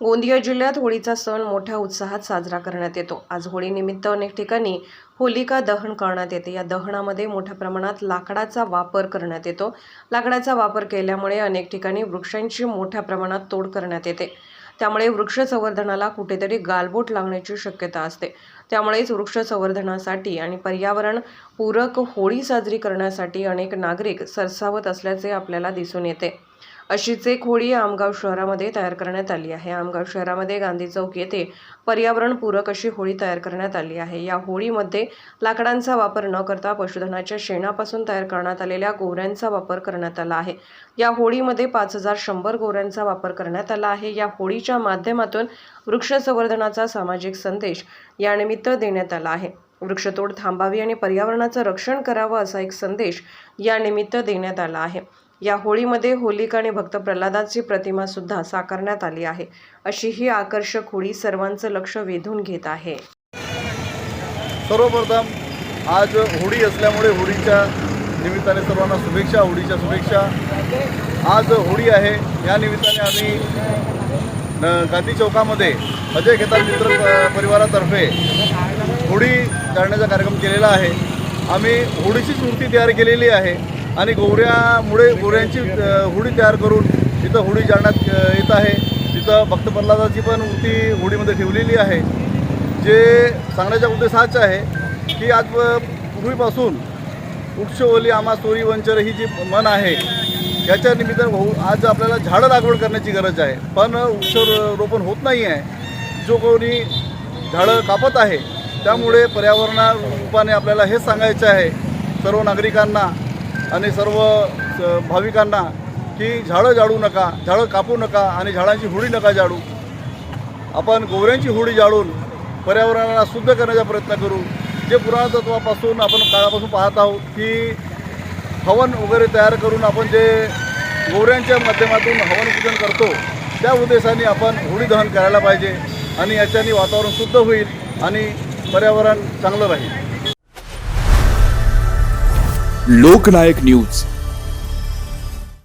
गोंदिया जिल्ह्यात होळीचा सण मोठ्या उत्साहात साजरा करण्यात येतो. आज होळीनिमित्त अनेक ठिकाणी होलिका दहन करण्यात येते. या दहनामध्ये मोठ्या प्रमाणात लाकडाचा वापर करण्यात येतो. लाकडाचा वापर केल्यामुळे अनेक ठिकाणी वृक्षांची मोठ्या प्रमाणात तोड करण्यात येते. त्यामुळे वृक्ष संवर्धनाला कुठेतरी गालबोट लागण्याची शक्यता असते. त्यामुळेच वृक्ष संवर्धनासाठी आणि पर्यावरण पूरक होळी साजरी करण्यासाठी अनेक नागरिक सरसावत असल्याचे आपल्याला दिसून येते. अशीच एक होळी आमगाव शहरामध्ये तयार करण्यात आली आहे. आमगाव शहरामध्ये गांधी चौक येथे पर्यावरणपूरक अशी होळी तयार करण्यात आली आहे. या होळीमध्ये लाकडांचा वापर न करता पशुधनाच्या शेणापासून तयार करण्यात आलेल्या गोऱ्यांचा वापर करण्यात आला आहे. या होळीमध्ये पाच हजार शंभर गोऱ्यांचा वापर करण्यात आला आहे. या होळीच्या माध्यमातून वृक्ष संवर्धनाचा सामाजिक संदेश यानिमित्त देण्यात आला आहे. वृक्षतोड थांबावी आणि पर्यावरणाचं रक्षण करावं असा एक संदेश यानिमित्त देण्यात आला आहे. या होळीमध्ये होलिका आणि भक्त प्रल्हादाची प्रतिमा सुद्धा साकारण्यात आली आहे. अशी ही आकर्षक होळी सर्वांचं लक्ष वेधून घेत आहे. सर्वप्रथम आज होळी असल्यामुळे होळीच्या निमित्ताने सर्वांना शुभेच्छा होळीच्या शुभेच्छा. आज होळी आहे. या निमित्ताने आम्ही गांधी चौकामध्ये अजय खेतान मित्र परिवारातर्फे होळी जाळण्याचा कार्यक्रम केलेला आहे. आम्ही होळीचीच मूर्ती तयार केलेली आहे. आणि गोवऱ्यामुळे गोवऱ्यांची होडी तयार करून तिथं होडी जाळण्यात येत आहे. तिथं भक्त प्रल्हादाची पण मूर्ती होडीमध्ये ठेवलेली आहे. जे सांगण्याचा उद्देश हाच आहे की आज पूर्वीपासून वृक्ष ओली आमा सोरी वंचर ही जी मन आहे याच्या निमित्तानं भाऊ आज आपल्याला झाडं लागवड करण्याची गरज आहे. पण वृक्ष रोपण होत नाही आहे जो कोणी झाडं कापत आहे त्यामुळे पर्यावरणा रूपाने आपल्याला हेच सांगायचं आहे. सर्व नागरिकांना आणि सर्व स- भाविकांना की झाडं जाळू नका झाडं कापू नका आणि झाडांची हुडी नका जाळू. आपण गोवऱ्यांची हुडी जाळून पर्यावरणाला शुद्ध करण्याचा प्रयत्न करू. जे पुराणतत्वापासून आपण काळापासून पाहत आहोत की हवन वगैरे तयार करून आपण जे गोवऱ्यांच्या माध्यमातून हवन पूजन करतो त्या उद्देशाने आपण होळी दहन करायला पाहिजे आणि याच्याने वातावरण शुद्ध होईल आणि पर्यावरण चांगलं राहील. लोकनायक न्यूज.